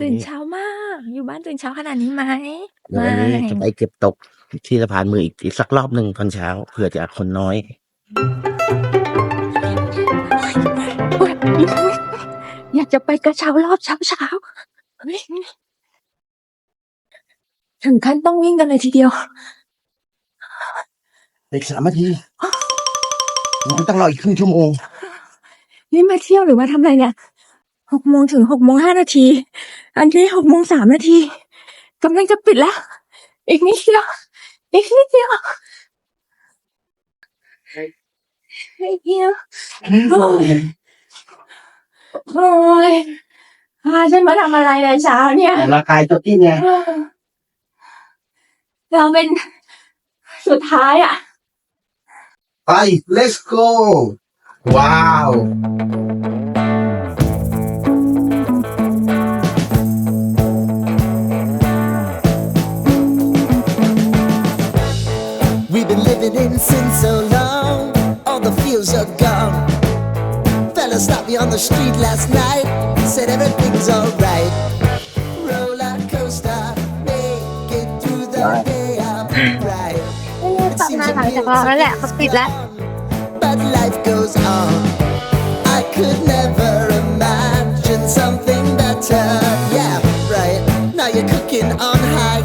ตื่นเช้ามาก อยู่บ้านตื่นเช้าขนาดนี้ไหมเดี๋ยววันนี้จะไปเก็บตกที่สะพานมืออีกอีกสักรอบหนึ่งตอนเช้าเผื่อจะคนน้อยอุ๊ยอยากจะไปกระเช้ารอบเช้าเช้าๆเฮ้ยถึงขั้นต้องวิ่งกันเลยทีเดียว อีกสามนาทีมันต้องรออีกครึ่งชั่วโมง นี่มาเที่ยวหรือมาทำอะไรเนี่ย หกโมงถึงหกโมงห้านาที อันนี้หกโมงสามนาทีกำลังจะปิดแล้ว อีกนิดเดียว อีกนิดเดียวอีกนิดเดียวโอ้ยโอ้ยพาฉันมาทำอะไรในเช้าเนี่ย ร่างกายตัวที่ไงเราเป็นสุดท้ายอะ ไป let's go ว้าว living in sin so long, all the fields are gone. Fella stopped me on the street last night, said everything's alright. Roller coaster, make it through the day, I'm right. ตัดหน้าหลังจากเราแล้วแหละเขาปิดแล้ว But life goes on. I could never imagine something better. Yeah, right. Now you're cooking on high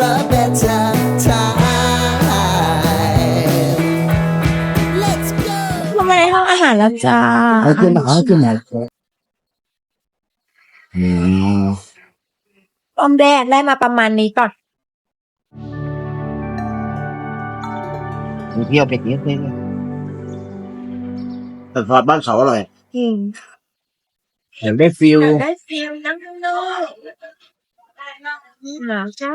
A better time. Let's go. ทำไมในห้องอาหารแล้วจ้าเอาขึ้นมาเอาขึ้นมาอืมต้มแรกได้มาประมาณนี้ก่อนมีเที่ยวเป็ดนิดนึงแต่ทอดบ้านเขาอร่อยอืมอยากได้ฟิลได้ฟิลนั่งข้างนอกหนาวจ้า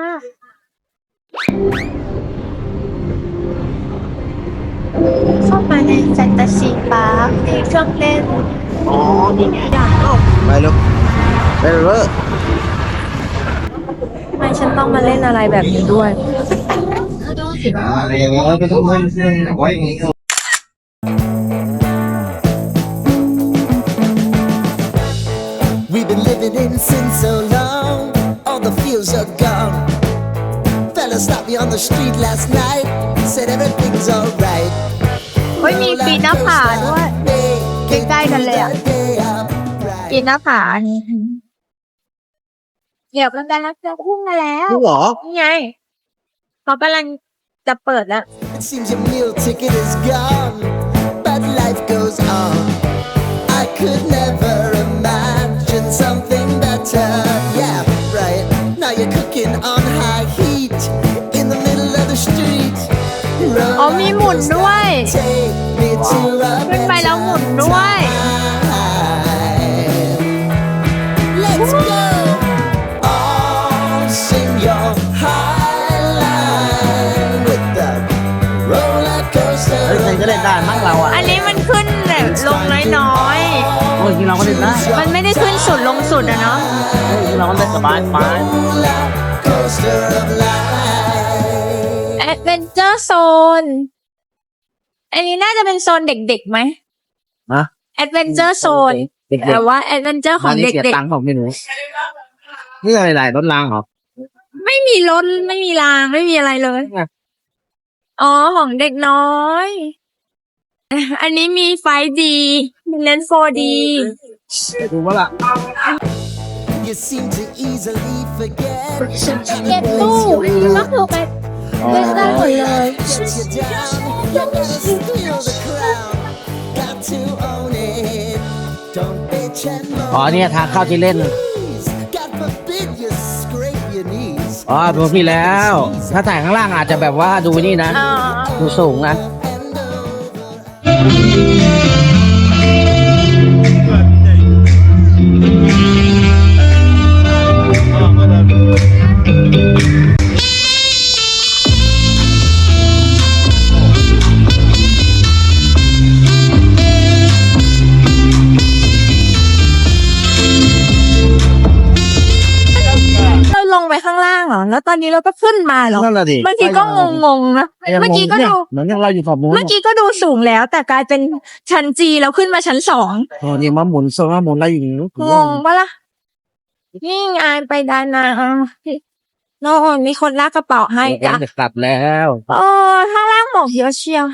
เข้ามาในแฟนตาซีปาร์คมีเครื่องเล่นอ๋อนี่ไงอยากออกไปลูกไปเลยทำไมฉันต้องมาเล่นอะไรแบบนี้ด้วย อะไรอย่างเงี้ยก็ต้องเล่นเล่นไว้อย่างงี้ We've on the street last night, said everything's alright. เฮ้ยมีปีนหน้าผาด้วย ใกล้ๆกันเลยอะปีนหน้าผานี่เดี๋ยวกันกันแล้วจะพุ่งมาแล้วลูกเหรอนี่ไงเขากำลังจะเปิดแล้ว It seems your meal ticket is gone, but life goes on. I could never imagine something better. อ๋อมีหมุนด้วย Take me to a ขึ้นไปแล้วหมุนด้วย Let's go. All sing your highline with the roller เฮ้ยใคร coaster. ก็เล่นได้มั้งเราอะอันนี้มันขึ้นแบบลงน้อยโอ้ยจริงเราก็เล่นได้ๆ มันไม่ได้ขึ้นสุดลงสุดอะเนาะ เฮ้ยจริงเราก็เล่นสบายสบาย Roller coaster of life. แอดเวนเจอร์โซน อันนี้น่าจะเป็นโซนเด็กๆไหมนะแอดเวนเจอร์โซนเด็กแต่ว่าแอดเวนเจอร์ๆของนี่เด็เสียกตังค์ผมไม่รู้นี่อะไรหลายรถรางเหรอๆ ไม่มีรถไม่มีรางไม่มีอะไรเลยไงอ๋อ ของเด็กน้อยอันนี้มีไฟดีมีเลนส์ 4D ดูว่าล่ะ You seem to easily forget. เก็บตู้ก็คือไปอ๋ อเล่นได้หมดเลย Shut you down. Gotta steal the crown. Got to own it. Don't bitch and moan. อ๋อเนี่ยทางเข้าที่เล่น Please, God forbid you scrape your knees. อ๋อดูพี่แล้ว ถ้าถ่ายข้างล่างอาจจะแบบว่าดูนี่นะอ๋อดูสูงนะ แล้วตอนนี้เราก็ขึ้นมาเหรอนั่นแหละดิเมื่อกี้ก็งงๆนะเมื่อกี้ก็ดูเหมือนอย่างเราอยู่ขอบมุ้งเมื่อกี้ก็ดูสูงแล้ว แต่กลายเป็นชั้นจีแล้วขึ้นมาชั้นสองโอ้นี่มาหมุนโซล่าหมุนอะไรอย่างนี้งงปะล่ะนี่ไงไปดานาโน่นมีคนลากกระเป๋าให้ให้จ้ะจะกลับแล้วเออถ้าลากหมอกเยอะเชียว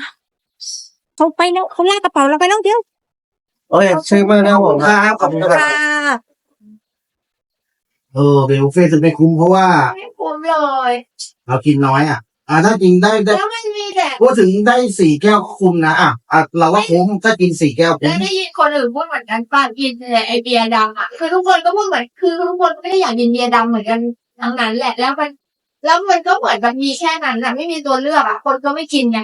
เขาไปนะเขาลากกระเป๋าเราไปน้องเดียวโอ้ยซื้อมาแล้วผมครับขอบคุณครับค่ะเออเบลเฟ่จะไม่คุ้มเพราะว่าไม่คุ้ม เลยเรากินน้อยอะ อ่าถ้ากินได้ได้แล้วมันมีแต่พูดถึงได้สี่แก้วก็คุ้มนะอะอะเราว่าคุ้มถ้ากินสี่แก้วคุ้แล้มวได้ยินคนอื่นพูดเหมือนกันป่ะกินแต่ไอเบียร์ดำอะคือทุกคนก็พูดเหมือนคือทุกคนไม่ได้อยากกินเบียร์ดำเหมือนกันทั้งนั้นแหละแล้วมัน แล้วมันก็เหมือนแบบมีแค่นั้นอะไม่มีตัวเลือกอะคนก็ไม่กินไง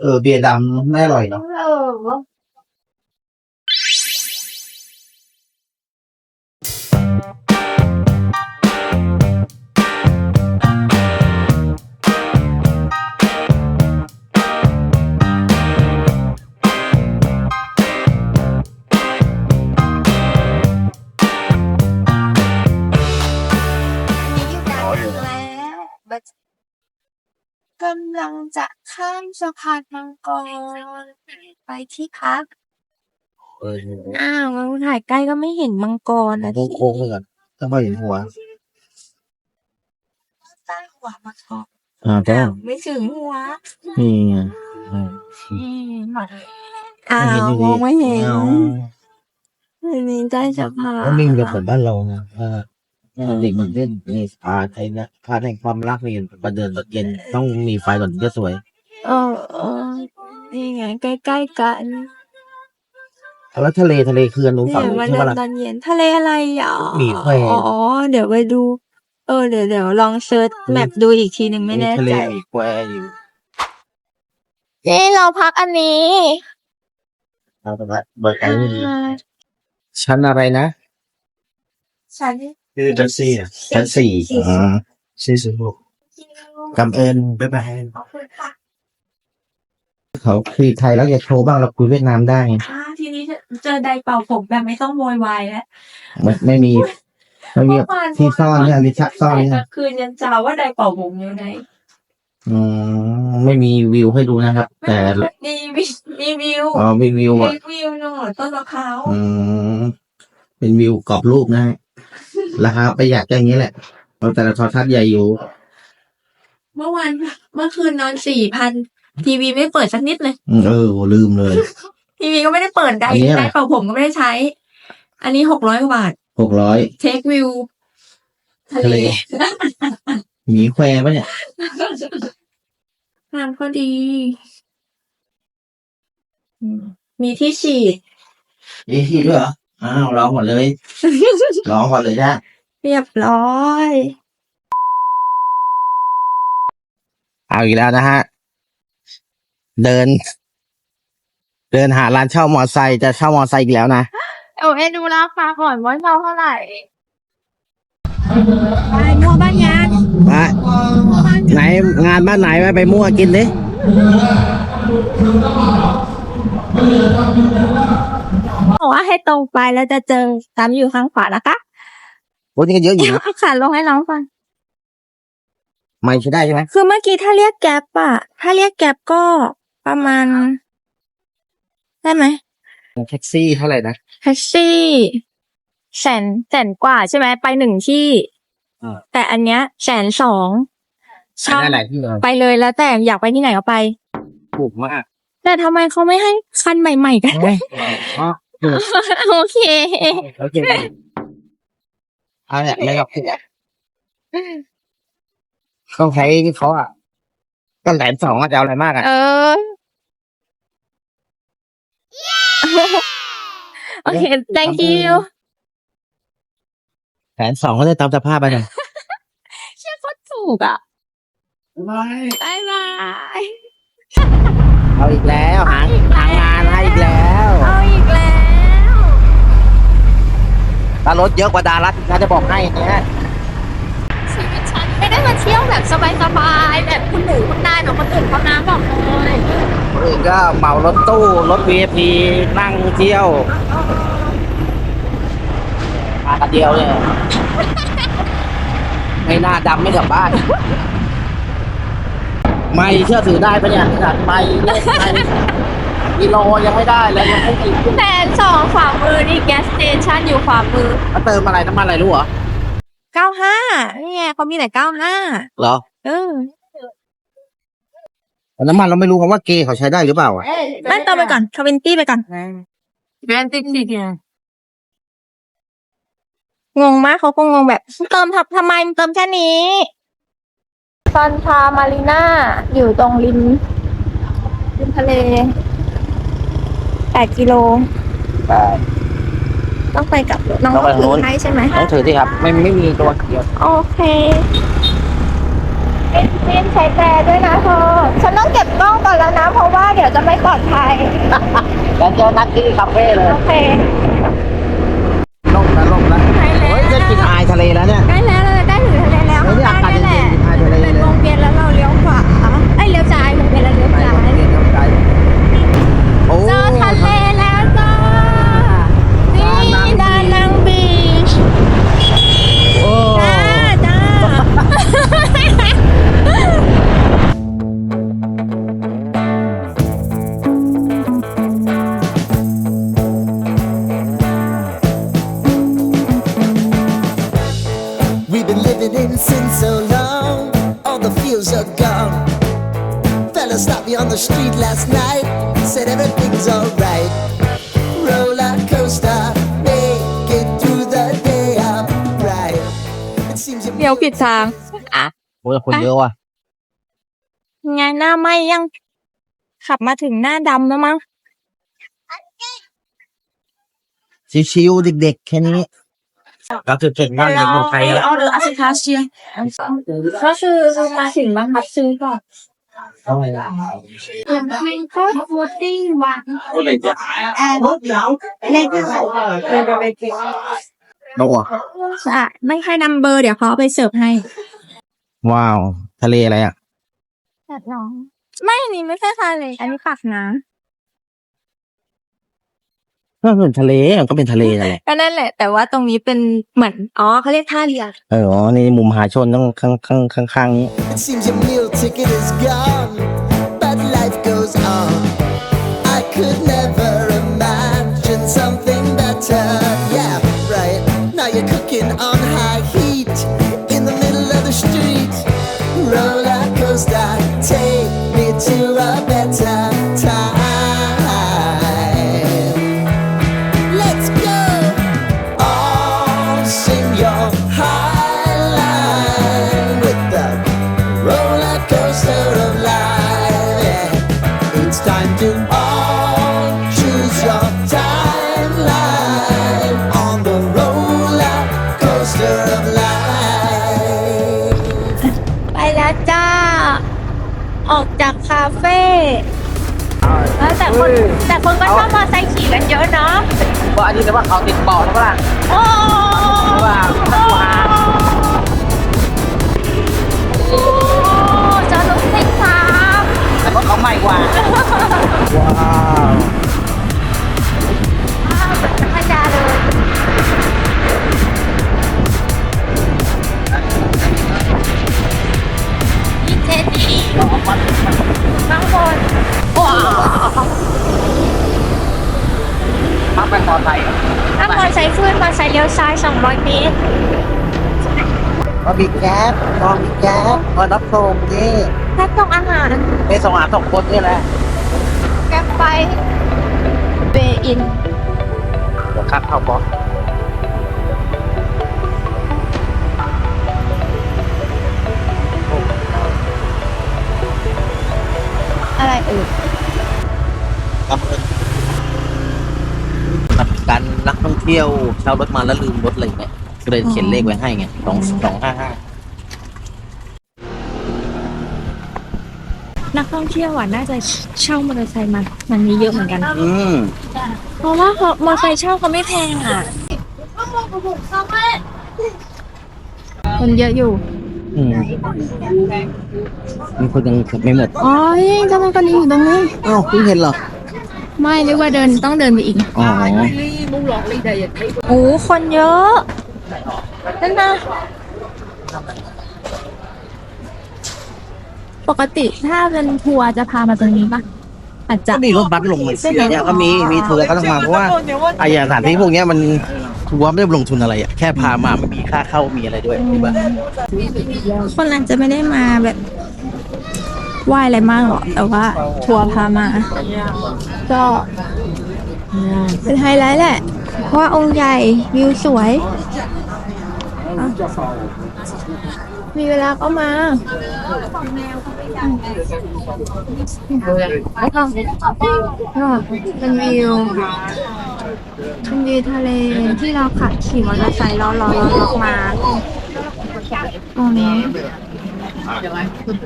เออเบียร์ดำไม่อร่อยเนาะ เออ กำลังจะข้ามสะพานมังกรไปที่พัก เอออ้าวมันถ่ายใกล้ก็ไม่เห็นมังกรนะโค้งๆไปก่อนต้องไม่เห็นหัว ใต้หัวมังกรอ่าแก้อ้าววไม่ถึงหัว นี่ไงอืมอ้าวมองไม่เห็นอันนี้ใต้สะพานแล้วมิ่งจะเหมือนบ้านเรานะว่า เด็กมันเล่นนี่พาไทยนะพาแห่งความรักนี่ประเดินตอนเย็นต้องมีไฟก่อนถึงจะสวย เออเออนี่ไงใกล้ๆกันแล้วทะเลทะเลคืออนนู้นเนี่ฝั่งยนู้นวันใช่เดิปะนล่ะ ตอนเย็นทะเลอะไรอะหมีแควร์อ๋อ เดี๋ยวไปดู เออเดี๋ยวเดี๋ยวลองเซิร์ชแมปดูอีกทีหนึ่งไม่แน่ทะเลใจ มีแควอยู่นี่เราพักอันนี้เอาไปเบิร์ดไอ้นี่ชั้นอะไรนะ ฉัน คือชั้นสี่ชั้นสี่อ่าสี่สิบหกกำเอิญบ๊ายบายขอบคุณค่ะเขาคุยไทยแล้วอย่าโทรบ้างเราคุยเวียดนามได้อ่าทีนี้เจอไดร์เป่าผมแบบไม่ต้องโวยวายแล้วไม่ไม่มีไม่มีเมื่อวานที่ซ่อนเนี่ยมีชักซ่อนแต่เนี่ยกลางคืนยันเจ้าว่าไดร์เป่าผมอยู่ไหนอืมไม่มีวิวให้ดูนะครับ แต่มีวิมีวิวอ๋อมีวิวมีอะวิวหน่อยต้นมะพร้าวอืมเป็นวิวกรอบรูปนะฮะ ราคาประหยัดก็อย่างนี้แหละเพราะแต่ละโทอทัศน์ใหญ่อยู่ เมื่อวานเมื่อคืนนอนสี่พันทีวีไม่เปิดสักนิดเลย อืมเออลืมเลย ทีวีก็ไม่ได้เปิดไดอันนี้อะไร ไดร์เป่าผมก็ไม่ได้ใช้ อันนี้หกร้อยกว่าบาท หกร้อย เทควิวทะทะเลเล หมีแควปะเนี่ยงานก็ดีอืมมีที่ฉีดนี่ที่ด้วยเหรอ อ้าวร้องหมดเลย ร้องก่อนเลยจ้ะเรียบร้อย เอาอีกแล้วนะฮะ เดิน เดินหาร้านเช่ามอไซค์จะเช่ามอไซค์อีกแล้วนะ เอาให้ดูราคาก่อนว่าเราเท่าไหร่ไปมั่วบ้านงานมาไหนงานบ้านไหนไปไปมั่วกินดิ บอกว่าให้ตรงไปแล้วจะเจอตามอยู่ข้างขวานะคะโอ้นี่ก็เยอะอยู่นะเอาขาลงให้น้องฟังไม่ใช่ได้ใช่ไหมคือเมื่อกี้ถ้าเรียกแก๊ปอะถ้าเรียกแก๊ปก็ประมาณ ได้ไหมแท็กซี่เท่าไหร่นะแท็กซี่แสนแสนกว่าใช่ไหมไปหนึ่งที่อ่าแต่อันเนี้ยแสนสองเช่าได้หลายที่เลยไปเลยแล้วแต่อยากไปที่ไหนก็ไปถูกมากแต่ทำไมเขาไม่ให้คันใหม่ ๆ กันเฮ้ยอ๋อถูก โอเค โอเคเอาเนี่ยไม่กับพี่เขาใช้เขาอะก็แหลมสองอะจะเอาอะไรมากอะ เออ โอเค thank you แสนสองก็ได้ตามสภาพไปเลยเชื่อโคตรถูกอะบายบายเอาอีกแล้วหางหางานให้อีกแล้ว เอาอีกแล้ว ถ้ารถเยอะกว่าดารัตนะจะบอกให้นะชีวิตฉันไม่ได้มาเที่ยวแบบสบายๆแบบคุณหนูคุณนายแบบคนอื่นเขานะบอกเลยคนอื่นก็เหมารถตู้รถ VIP นั่งเที่ยวมากันเดียวเนี่ยนให้หน้าดำไม่กลับบ้าน ไม่เชื่อถือได้ปะเนี่ยขนาดไม่เนี่ยไม่ กิโลยังไม่ได้เลยยังไม่ติดขึ้นแสนสองขวามือนี่แก๊สสเตชันอยู่ขวามือมาเติมอะไรน้ำมันอะไรรู้เหรอเก้าห้านี่ไงเขามีแต่เก้าห้าเหรอ เออแต่น้ำมันเราไม่รู้คำว่าเกย์เขาใช้ได้หรือเปล่าอะไม่เติมไปก่อนทเวนตี้ไปก่อนแบรนด์ติ๊กติ๊กเนี่ยงงมากเขาคงงงแบบ เติมทำทำไมมันเติมแค่นี้ซันทามารีนาอยู่ตรงริมริมทะเล แปดกิโลต้องไปกับน้องต้องไปทางโน้นถือให้ใช่ไหมต้องถือที่ครับ ไม่ไม่มีตัวเขียวโอเคเป็นเป็นใช้แตรด้วยนะเธอฉันต้องเก็บกล้องก่อนแล้วนะ เพราะว่าเดี๋ยวจะไม่ปลอดภัย แล้วเจอนัดที่คาเฟ่เลย โอเค gone. Fella stopped me on the street last night, said everything's alright. Roller coaster, make it through the day, I'm right. It seems you เลี้ยวผิดทาง อะโหคนเยอะว่ะไงหน้าไหมยัง ขับมาถึงหน้าดำแล้วมั้ง ชิวๆเด็กๆแค่นี้ ก็คือเก่งมากในเมืองไทยแล้วเอาเดออาซิคาเชียก็คือมาถึงบังคับซื้อก่อนยังไม่ก็ฟูดดิ้งวันแอนเล็กโอ้ใช่ไม่ให้นัมเบอร์เดี๋ยวเขาเอาไปเสิร์ฟให้ว้าว ทะเลอะไรอะแบบน้อง ไม่อันนี้ไม่ใช่ทะเลอันนี้ปากน้ ก็เป็นทะเลมันก็เป็นทะเลนั่นแหละำก็นั่นแหละ แต่ว่าตรงนี้เป็นเหมือนอ๋อเขาเรียกท่าเรือเอออ๋อนี่มุมมหาชนต้องข้างข้างข้างข้างนี้ It seems your meal ticket is gone, but life goes on. I could never imagine something ออกจากคาเฟ่แล้วแต่คนแต่คนก็ชอบมอไซค์ขี่กันเยอะเนาะว่าอันนี้แต่ว่าเขาติดต่อแล้วป่ะโอ้ว่าว่าโอ้จอรถไฟฟ้าแต่ว่าเขาใหม่กว่าว้าว ข้างบนว้าวพักไปมอไซค์ถ้ามอไซค์ขึ้นมอไซค์เลี้ยวซ้าย200เมตรก็มีแก๊สก็มีแก๊สมารับส่งนี่แค่ต้องอาหารไปส่งอาหารสองคนนี่แหละ แกปไปเบอินเดี๋ยวคัดเข้าบอส ท่องเที่ยวเช่ารถมาแล้วลืมรถอะไรเงี้ยก็เลยเขียนเลขไว้ให้ไงสองสองห้าห้านักท่องเที่ยวอะน่าจะเช่ามอเตอร์ไซค์มามันมีเยอะเหมือนกัน อืมเพราะว่าเขามอเตอร์ไซค์เช่าเขาไม่แพงอะคนเยอะอยู่ อืมมีคนยังขับไม่หมดอ๋อนี่กำลังกันอยู่ตรงนี้อ้าวเพิ่งเห็นเหรอ ไม่เรียกว่าเดินต้องเดินไปอีก อ๋อ โอ้คนเยอะ นั่นนะ ปกติถ้าเป็นทัวร์จะพามาตรงนี้ปะอาจจะ ก็มีรถบัสลงมาเนี่ยก็มีมีทัวร์ก็ต้องมาเพราะว่าไอ้อย่างสถานที่พวกเนี้ยมันทัวร์ไม่ได้ลงทุนอะไรอะแค่พามามันมีค่าเข้ามีอะไรด้วยใช่ปะคนอาจจะไม่ได้มาแบบไหว้อะไรมากหรอกแต่ว่าทัวร์พามา ก็ เป็นไฮไลท์แหละ เพราะว่าองค์ใหญ่วิวสวย มีเวลาก็มาเป็นวิวเป็นวิวทะเลที่เราขับขี่มอเตอร์ไซค์ล้อล้อล้อล้อมาตรงนี้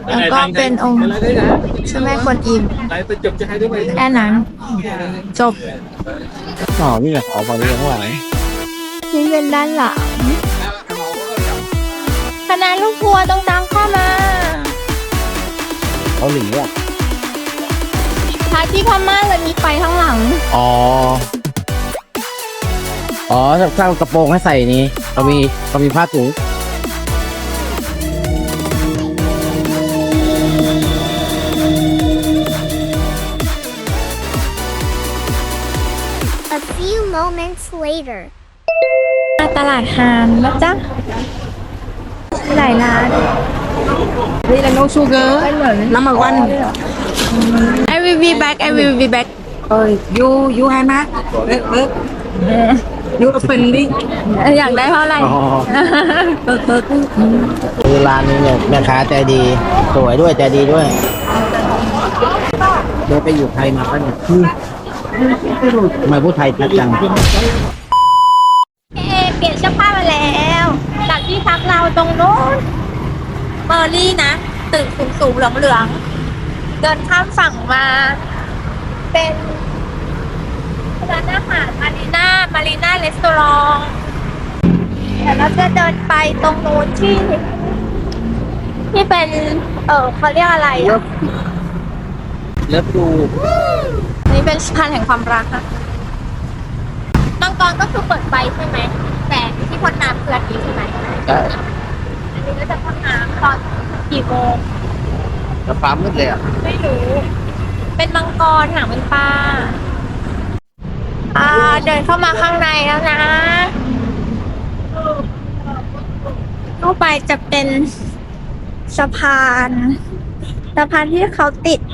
แล้วก็เป็นองค์เจ้าแม่กวนอิมแค่นั้นจบอ๋อนี่แหละขอฟังเรื่องข้างหลังนี่เป็นด้านหลังคณะลูกทัวร์ต้องตามเข้ามาเขาหลีอะท้ายที่พม่าเลยมีไฟข้างหลัง อ๋อ อ๋อถ้าถ้ากระโปรงให้ใส่นี้เขามีเขามีผ้าถุง later. มาตลาดฮานนะจ๊ะหลายร้าน Đây là no sugar. Number one. I will be back I will be back Rồi, you you hai má. Bớt bớt. You open đi. อยากได้เพราะอะไร อ๋อ Bớt bớt. คือร้านนี้เนี่ยแม่ค้าใจดี สวยด้วยใจดีด้วยเดินไปอยู่ไทยมาปะเนี่ย ทำไมพูดไทยชัดจัง เอเปลี่ยนเสื้อผ้ามาแล้ว จากที่พักเราตรงโน้นเมอร์ลี่นะ ตึกสูงสูงๆเหลืองเหลืองๆ เดินข้ามฝั่งมา เป็นร้านอาหารมารีน่ามารีน่ารีสอร์ทเดี๋ยวเราจะเดินไปตรงนู้นที่ ที่เป็น เออเขาเรียกอะไรอะ เลิฟดูนี่ เป็นสะพานแห่งความรักอะมังกรก็คือเปิดไฟใช่ไหม แต่ที่พ่นน้ำคืออันนี้ใช่ไหมอันนี้ก็จะพ่นน้ำตอนกี่โมงแล้วฟ้ามืดเลยอะไม่รู้ เป็นมังกรหางเป็นปลาอ่าเดินเข้ามาข้างในแล้วนะเข้าไปจะเป็นสะพาน สะพานที่เขาติดแบบ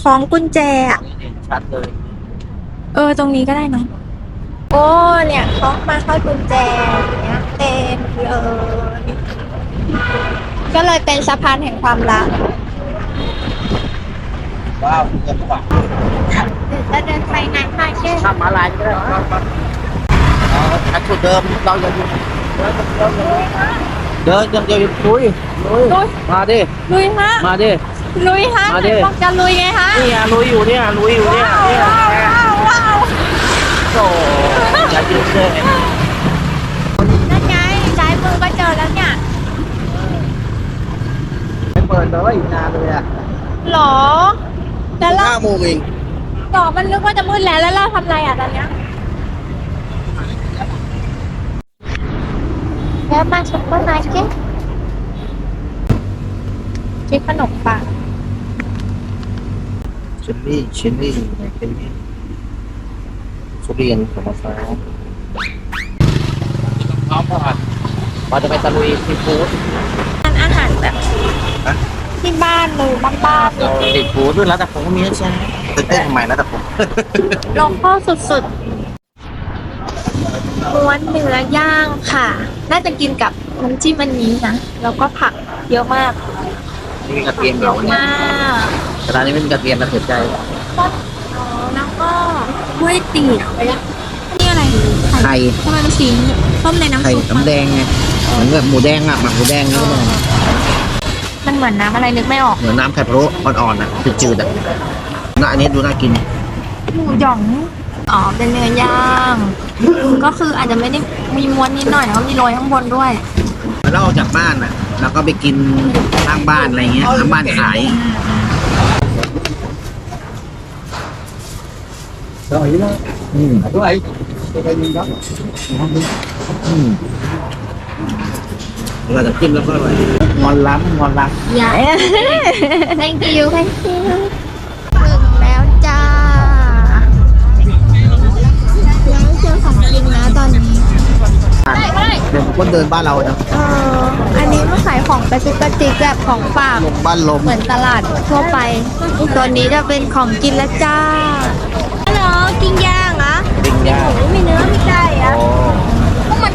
คล้องกุญแจอะชัดเลยเออ ตรงนี้ก็ได้เนอะโอ้เนี่ยเขามาเข้ากุญแจอย่างเนี้ยเต็มเลยก็เลยเป็นสะพานแห่งความรักว้าวเงินกว่าเดี๋ยวจะเดินไปงานพาเช่ข้ามมาลายก็ได้เอาชัดสุดเดิมเราอย่าอยู่เดินยังเดียวลุยลุยลุยมาดิลุยฮะมาดิ ลุยฮะมาดิไหนบอกจะลุยไงฮะนี่อะลุยอยู่เนี่ยลุยอยู่เนี่ยว้าวเนี่ยว้าวว้าวว้าวโอ้อย่ายืนเลยนั่นไงซ้ายมือก็เจอแล้วเนี่ยไม่เปิดเลยอีกนานเลยอะหรอแล้วเราห้าโมงเองต่อมันนึกว่าจะมืดแล้วแล้วเราทำอะไรอะตอนเนี้ยแล้วมาซุปเปอร์มาร์เก็ตซื้อขนมปัง เชนนี่เชนนี่เชนนี่ทุเรียนของมะพร้าวพร้อมก่อนเราจะไปตะลุยซีฟู้ดทานอาหารแบบฮะที่บ้านเลยบ้านๆเลยติดฟู้ดด้วยแล้วแต่ผมก็มีนะใช่ไหมตื่นเต้นทำไมแล้วแต่ผมลงข้อสุดๆม้วนเนื้อย่างค่ะ น่าจะกินกับน้ำจิ้มอันนี้นะ แล้วก็ผักเยอะมากนี่มีกระเทียมเหรอเนี่ยมาก แต่ร้านนี้ไม่มีกระเทียมนะเสียใจอ๋อแล้วก็ก๋วยเตี๋ยวนี่อะไรไข่ทำไมมันสีส้มในน้ำไข่ซุปน้ำแดงไงเหมือนแบบหมูแดงอะหมักหมูแดงนี่ก็ได้มันเหมือนน้ำอะไรนึกไม่ออกเหมือนน้ำไข่พะโล้อ่อนๆนะจืดๆอะน่าอันนี้ดูน่ากินหมูหยองอ๋อเป็นเนื้อย่างก็คืออาจจะไม่ได้มีม้วนนิดหน่อยนะมีโรยข้างบนด้วยแล้วเราออกจากบ้านอะ แล้วก็ไปกินข้างบ้านอะไรเงี้ยข้างบ้านขาย อืมอืมเราจะจิ้มแล้วก็อร่อยงอนล้ำงอนล้อย่า thank you thank you ถึงแล้วจ้ายังไม่เจอของกินนะตอนนี้ำเดินคนเดินบ้านเราเนาะเอออันนี้มาขายของกระจิกกระจิกแบบของฝาก ลมบ้านลม เหมือนตลาดทั่วไป ตัวนี้จะเป็นของกินแล้วจ้าฮัลโหลกินย่างเหรอ ปิ้งย่าง หมูมีเนื้อมีไก่อะ โอ้ พวกมัน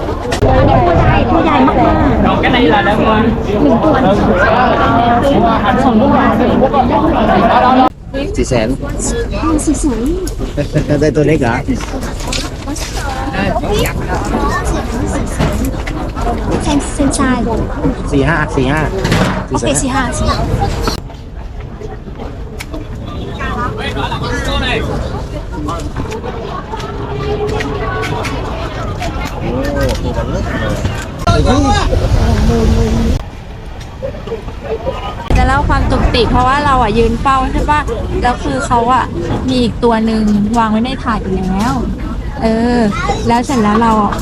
อันนี้ตัวใหญ่ตัวใหญ่มากๆ Còn cái này là หนึ่งตัวสองตัวสี่แสน สี่แสนได้ตัวเล็กเหรอเซนเซนชายสี่ห้าสี่ห้าโอเคสี่ห้าสี่ห้า จะเล่าความตุกติกเพราะว่าเราอะยืนเฝ้าใช่ปะแล้วคือเขาอะมีอีกตัวหนึ่งวางไว้ในถาดอยู่แล้ว เออ แล้วเสร็จแล้วเราอะ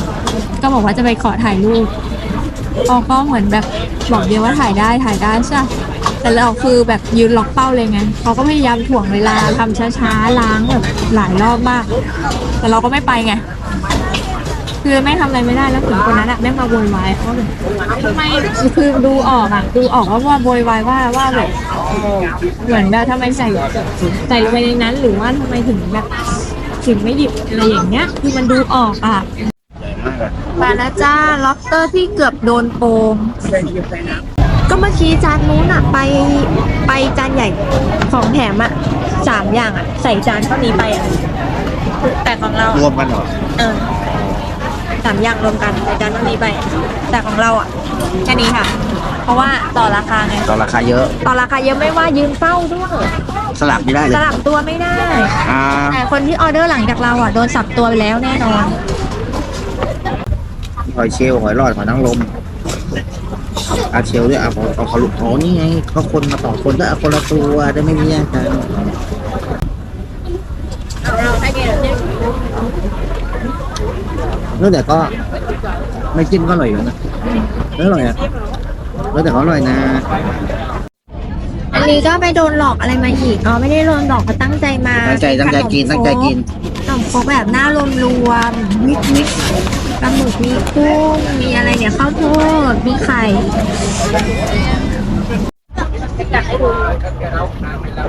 ก็บอกว่าจะไปขอถ่ายรูปเขาก็เหมือนแบบบอกเดียวว่าถ่ายได้ถ่ายได้ใช่แต่เราคือแบบยืนล็อกเป้าเลยไงเขาก็พยายามถ่วงเวลาทำช้าๆล้างแบบหลายรอบมาก แต่เราก็ไม่ไปไง คือไม่ทำอะไรไม่ได้แล้วถึงคนนั้นอะแม่งมาโวยวายว่าแบบทำไมคือดูออกอะดูออกว่าว่าโวยวายว่าว่าแบบเหมือนแบบทำไมใส่ใส่ลงไปในนั้น หรือว่าทำไมถึงแบบถึงไม่หยิบอะไรอย่างเงี้ย คือมันดูออกอะมาแล้วจ้าล็อบสเตอร์ที่เกือบโดนโปงก็เมื่อกี้จานนู้นอะไปไปจานใหญ่ของแถมอะสามอย่างอะใส่จานเท่านี้ไปอะแต่ของเรารอะวมกันเหรอเออ สามอย่างรวมกันใส่จานเท่านี้ไป แต่ของเราอะแค่นี้ค่ะ เพราะว่าต่อราคาไง ต่อราคาเยอะ ต่อราคาเยอะไม่ว่ายืนเฝ้าด้วยสลับไม่ได้เลสยลับตัวไม่ได้ อ่าแต่คนที่ออเดอร์หลังจากเราอะโดนสับตัวไปแล้วแน่นอน หอยเชลล์หอยหลอดหอยนางรมอาเชลล์ด้วยอะเอาเอาเขาลุกอ๋อนี่ไงเขาคนมาต่อคนได้เอาคนละตัวได้ไม่มีแย่งกัน แล้วแต่ก็ไม่จิ้มก็อร่อยอยู่นะแล้วอร่อยอะแล้วแต่เขาอร่อยนะ อันนี้ก็ไปโดนหลอกอะไรมาอีก อ๋อไม่ได้โดนหลอกเขาตั้งใจมาตั้งใจตั้งใจกินตั้งใจกินขนมครกแบบหน้ารวมรวมนิดนิดๆปลาหมึกมีกุ้งมีอะไรเนี่ยข้าวโพดมีไข่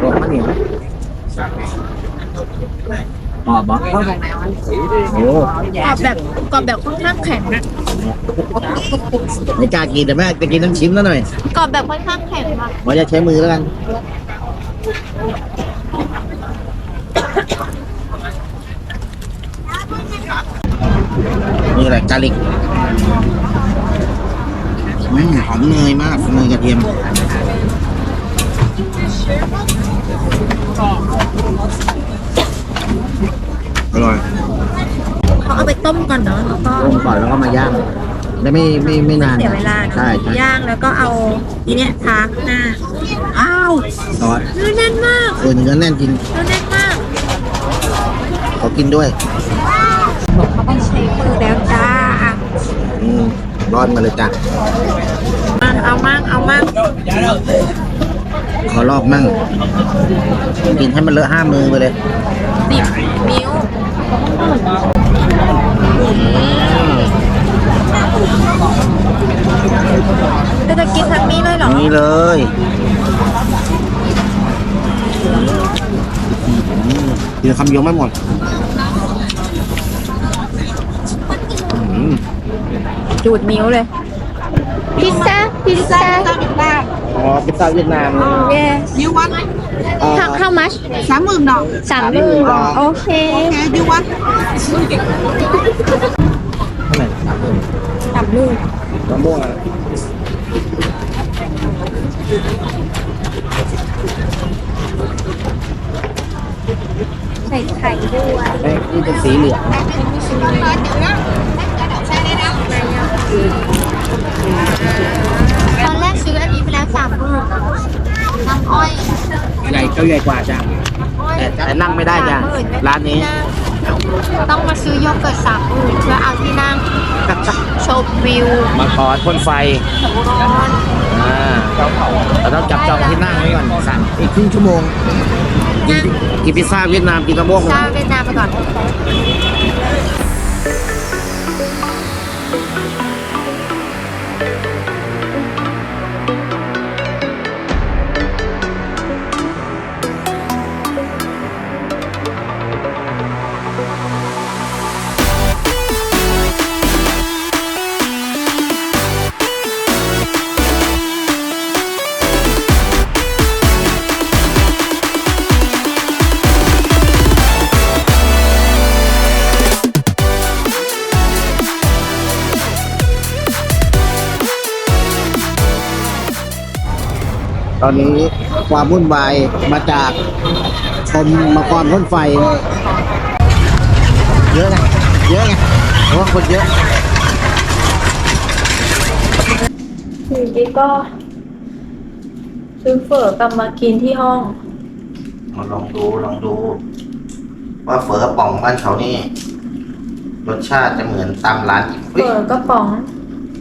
รวมมันเหนียว ปอบบอกโอ้กรอบแบบกรอบแบบค่อนข้างแข็งนะไม่กล้ากินแต่แม่จะกินน้ำชิมแล้วหน่อยกรอบแบบค่อนข้างแข็งมากว่าจะใช้มือแล้วกันนี่อะไรกาลิกอืมหอมเนยมากเนยกระเทียมอ ร่อยเขาเอาไปต้มก่อนเนาะแล้วก็ลงก่อนแล้วก็มาย่างได้ไม่ไม่ไม่นานเสียเวลาใช่ใช่ย่างแล้วก็เอาทีเนี้ยทาข้างหน้าอ้าวซอสเนื้อแน่นมากเออเนื้อแน่นจริงเนื้อแน่นมากขอกินด้วยเขาต้องใช้มือแล้วจ้าอืมร้อนมาเลยจ้ะมันเอามากเอามากขอลอกมั่งกินให้มันเลอะห้ามือไปเลย สิบนิ้วเราจะกินทั้งนี้เลยเหรอ นี่เลยอืมกินคำเดียวไม่หมดอืมจูดนิ้วเลยพิซซ่าพิซซ่าอ๋อพิซซ่าเวียดนามเย้ You want เอ่อ how how much สามหมื่นดอกสามหมื่นโอเค Okay, you want เท่าไหร่สามหมื่นสามหมื่นมะม่วงอะใส่ไข่ด้วยเอ้ยนี่เป็นสีเหลืองตอนแรกซื้ออันนี้ไปแล้วสามหมื่ นน้ำอ้อยใหญ่ก็ใหญ่กว่าจ้ะแต่แต่นั่งไม่ได้จ้ะร้านนี้ ต้องมาซื้อโยเกิร์ตสามหมื่นเพื่อเอาที่นั่งชมวิวมาขอพ่นไฟร้อนอ่าเราต้องจับจองที่นั่งไว้ก่อนสั่งอีกครึ่งชั่วโมงกินกินพิซซ่าเวียดนามกินมะม่วงชาเวียดนามไปก่อน อนนี้ความวุ่นวายมาจากชมมังกรพ่นไฟ เยอะไงเยอะไงเพราะว่าคนเยอะอยู่ดีก็ ซื้อเฝอกลับมากินที่ห้องลองดูลองดู ว่าเฝอกระป๋องบ้านเขานี่รสชาติจะเหมือนตามร้านอีกเฝอกระป๋อง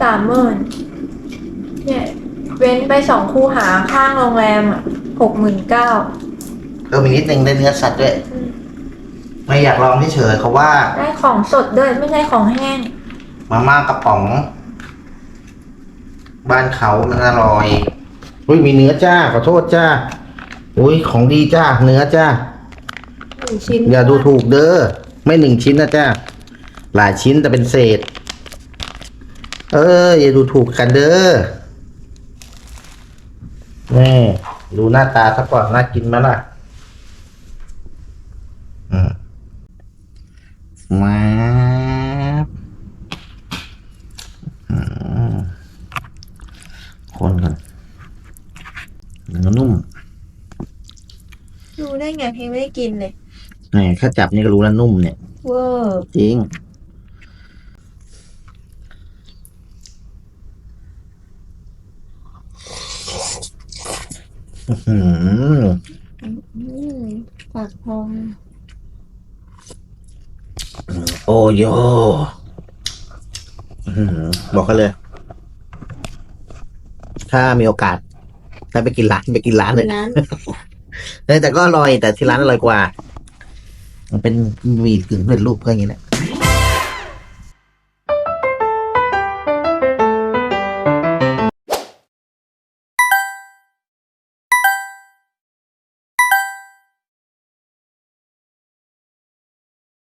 สามหมื่นเนี่ย เว้นไปสองคู่หาข้างโรงแรมอะหกหมื่นเก้าเพิ่มอีกนิดนึงได้เนื้อสัตว์ด้วย ไม่อยากลองเฉยๆเขาว่า ได้ของสดด้วยไม่ใช่ของแห้ง มาม่ากระป๋อง บ้านเขามันอร่อยอุ้ยมีเนื้อจ้าขอโทษจ้าอุ้ยของดีจ้าเนื้อจ้าหนึ่งชิ้นอย่าดูถูกเด้อไม่หนึ่งชิ้นนะจ้าหลายชิ้นแต่เป็นเศษ เอออย่าดูถูกกันเด้อ นี่ดูหน้าตาซะก่อนน่ากินไหมล่ะอืมมาบอืมคนกันเนื้อนุ่มดูได้ไงเพียงไม่ได้กินเลย นี่แค่จับนี่ก็รู้แล้วนุ่มเนี่ย เวอร์จริง อื้อหือปากพองโอโยอื้อหือบอกกันเลย ถ้ามีโอกาสถ้าไปกินร้านไปกินร้านเลย นั้นเออแต่ก็อร่อยแต่ที่ร้านอร่อยกว่า มันเป็นหมีกึ่งสำเร็จรูปก็อย่างนี้แหละ